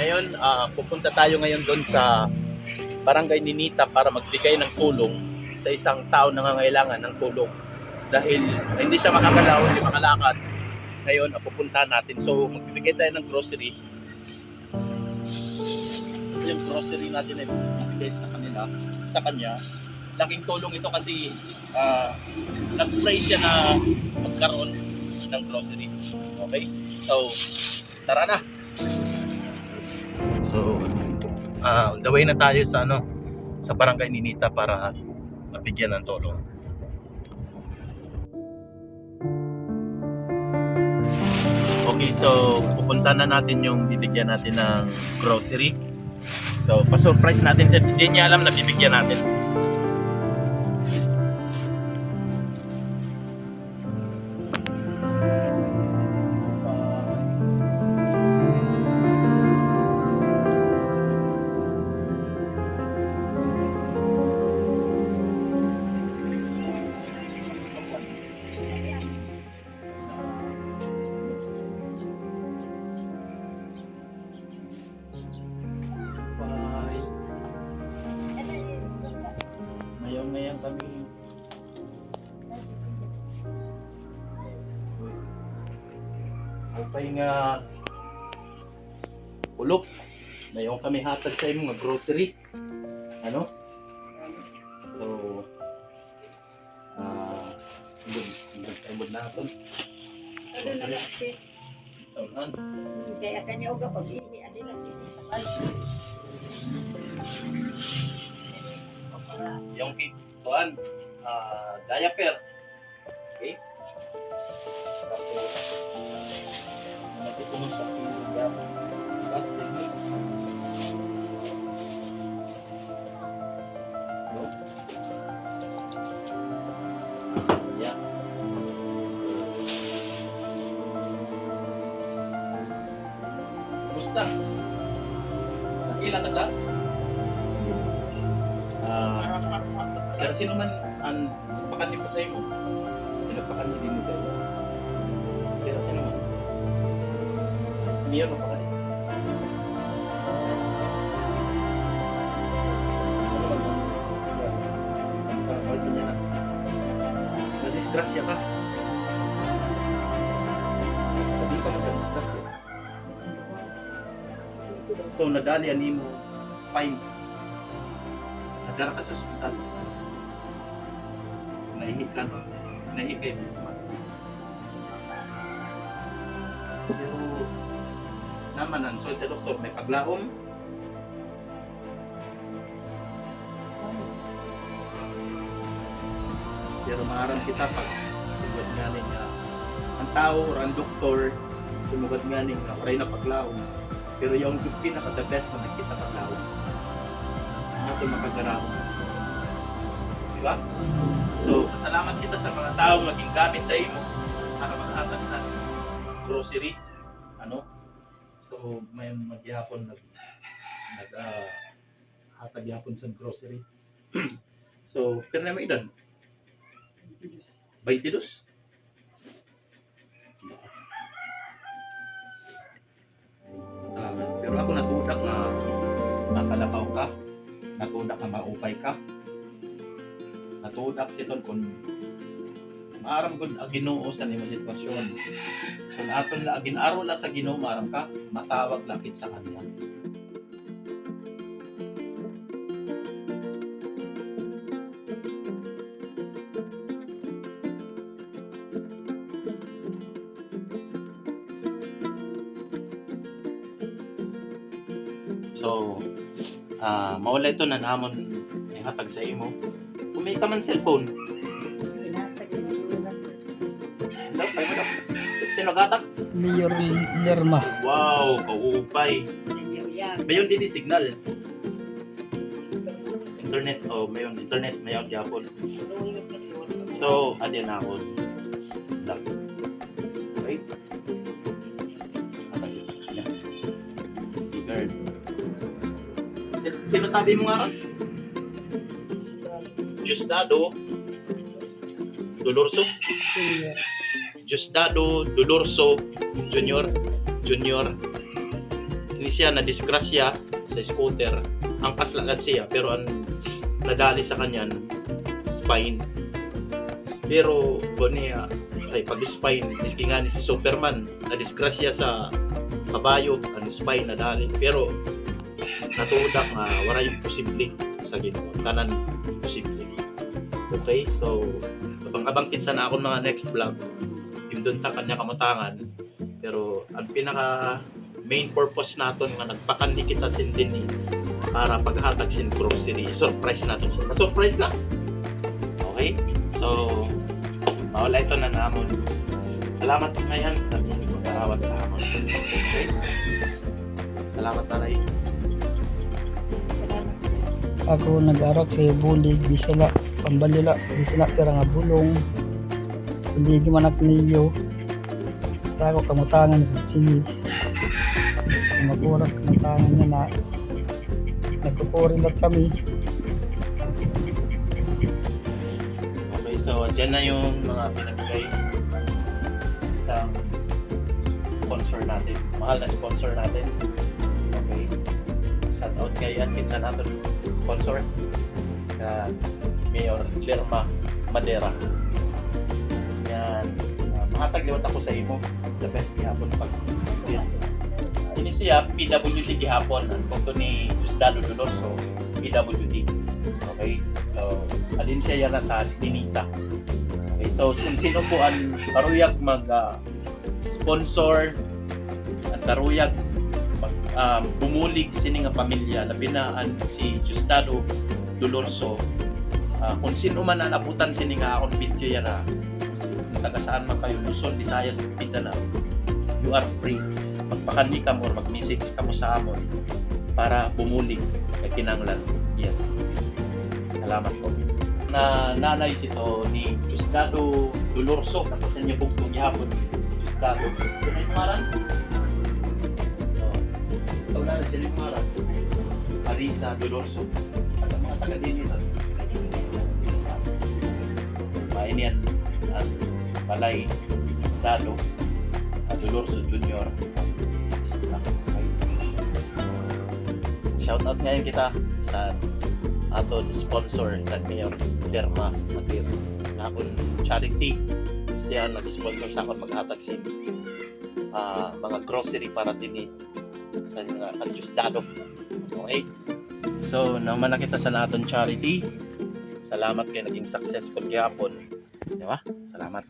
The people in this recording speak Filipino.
Ngayon, ah, pupunta tayo ngayon doon sa Barangay Ninita para magbigay ng tulong sa isang tao na nangangailangan ng tulong. Dahil hindi siya makagalaw, hindi makalakad. Ngayon, pupunta natin. So, magbibigay tayo ng grocery. Yung grocery natin ay bibigay sa kanila, sa kanya. Laking tulong ito kasi ah, nag-pray siya na magkaroon ng grocery. Okay? So, tara na! Ah on the way na tayo sa ano, sa barangay Ninita para mabigyan ng tulong. Okay, so pupunta na natin yung bibigyan natin ng grocery. So, pa-surprise natin siya. Hindi niya alam na bibigyan natin. Okay nga ulop. Ngayon kami hatag sa imong grocery. Ano? So ah uh, sumod na natin. Ano na lang si Saunan. kaya kanya uga pag ini adi lang Yung kit kuan ah diaper. Okay? Tapos natutunod sa pinag plastic mix. No? Yeah. Kumusta? Nakila ka sa? Ah, Sir, sino man ang nagpakan pa sa imo? Yung nagpakan ni din sa iyo. Si Mio nagpakan. Na-disgrasya ka. Sabi ka magka-disgrasya. So, nadali ani mo spine. Nagdara ka sa ospital. Nahihi ka, no? Nahihi kayo. Pero, naman ang sa doktor, may paglaom. Pero maaram kita pag sumugad nga ning nga ang tao or ang doktor sumugad nga ning nga oray na paglaom. Pero yung pinaka the best mo nakita paglaom. Ato makagarahon. Di ba? So, pasalamat kita sa mga tao maging gamit sa imo para maghatag sa grocery. So, may magyapon nag nag ah, hatag yapon sa grocery. so, pero na mo edad? 22? Tama. Pero ako natudak na nakalabaw ka, natudak na maupay ka, natudak siton kung maaram gud ang Ginoo sa nimo sitwasyon. So naton la ginaro la sa Ginoo maaram ka, matawag lapit sa kanya. So, ah mawala ito na namon ihatag sa imo. Ka man cellphone, Sino gatak? Mayor Lerma. Wow, kaupay. Mayon din signal. Internet, oh, mayon internet, mayon gyapon. So, adi na ako. Lang. Okay? Sticker. Sino tabi mo nga ron? Diosdado Dolorso Diosdado Dolorso Junior Junior ni siya na disgrasya sa scooter. Ang kaslagad siya pero ang nadali sa kanya spine. Pero niya ay pag spine miski nga ni si Superman na disgrasya sa kabayo ang spine nadali pero natudak nga wala yung posible sa Ginoo tanan posible okay so abang-abang kinsa na ako mga next vlog doon ta kanya kamutangan. Pero ang pinaka main purpose naton nga nagpakandi kita sin din para paghatag sin grocery surprise natin siya. Surprise na. Okay? So mawala ito na namon. Salamat sa inyong pagkarawat sa amon okay? Salamat Salamat. Ako nag-arak sa bulig, di sila pambalila, di sila pera nga bulong. Buligi manak niyo. Ako kamutangan sa sini. Magurak kamutangan niya na nagpupuri lang kami. Okay, so dyan na yung mga pinagigay sa sponsor natin. Mahal na sponsor natin. Okay. Shout out kay Ankin sa natin sponsor. Ka Mayor Lerma Madera. Uh, mahatag liwat ako sa imo. The best gihapon pag Ini siya PWD gihapon. Ang punto ni Justado Dolorso PWD. Okay? So, alin siya yan sa Ninita. Okay, so kung sino po ang karuyag mag ah, sponsor at karuyag mag um, bumulig sini nga pamilya labi na ang si Justado Dolorso Ah, kung sino man ang abutan sini nga akong video yan kung taga saan man kayo Luzon, Visayas, Mindanao you are free magpakani ka mo or mag-message ka mo sa amon para bumulig kay kinanglan yes salamat po na nanay sito ni Justado Dolorso tapos sa inyo bugtong gihapon Justado yung ngaran oh. ito na sila yung ngaran Arisa Dolorso at ang mga taga din ito main yan balay Justado at Dolorso Junior. Shout out ngayon kita sa aton sponsor sa Mayor Lerma Matir. Na akong charity. Siya nag-sponsor sa akong maghatag sin ah, mga grocery para din sa mga kanjusdado okay? So naman na kita sa naton charity. Salamat kay naging successful gyapon di ba? Salamat